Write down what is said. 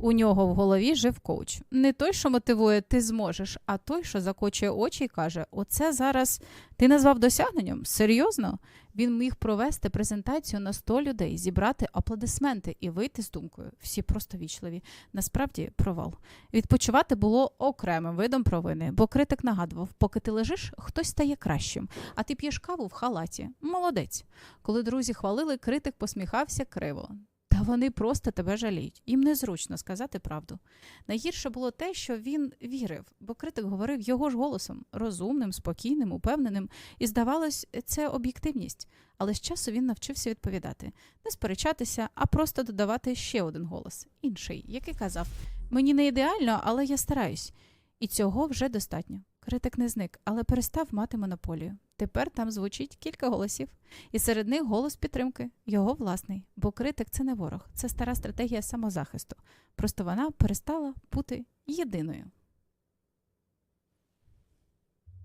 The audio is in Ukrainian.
У нього в голові жив коуч. Не той, що мотивує ти зможеш, а той, що закочує очі і каже: Оце зараз ти назвав досягненням? Серйозно? Він міг провести презентацію на 100 людей, зібрати аплодисменти і вийти з думкою. Всі просто вічливі. Насправді провал. Відпочивати було окремим видом провини, бо критик нагадував, поки ти лежиш, хтось стає кращим, а ти п'єш каву в халаті. Молодець. Коли друзі хвалили, критик посміхався криво. Вони просто тебе жаліють. Їм незручно сказати правду. Найгірше було те, що він вірив, бо критик говорив його ж голосом, розумним, спокійним, упевненим, і здавалось, це об'єктивність. Але з часу він навчився відповідати, не сперечатися, а просто додавати ще один голос, інший, який казав: Мені не ідеально, але я стараюсь. І цього вже достатньо. Критик не зник, але перестав мати монополію. Тепер там звучить кілька голосів, і серед них голос підтримки, його власний. Бо критик це не ворог, це стара стратегія самозахисту. Просто вона перестала бути єдиною.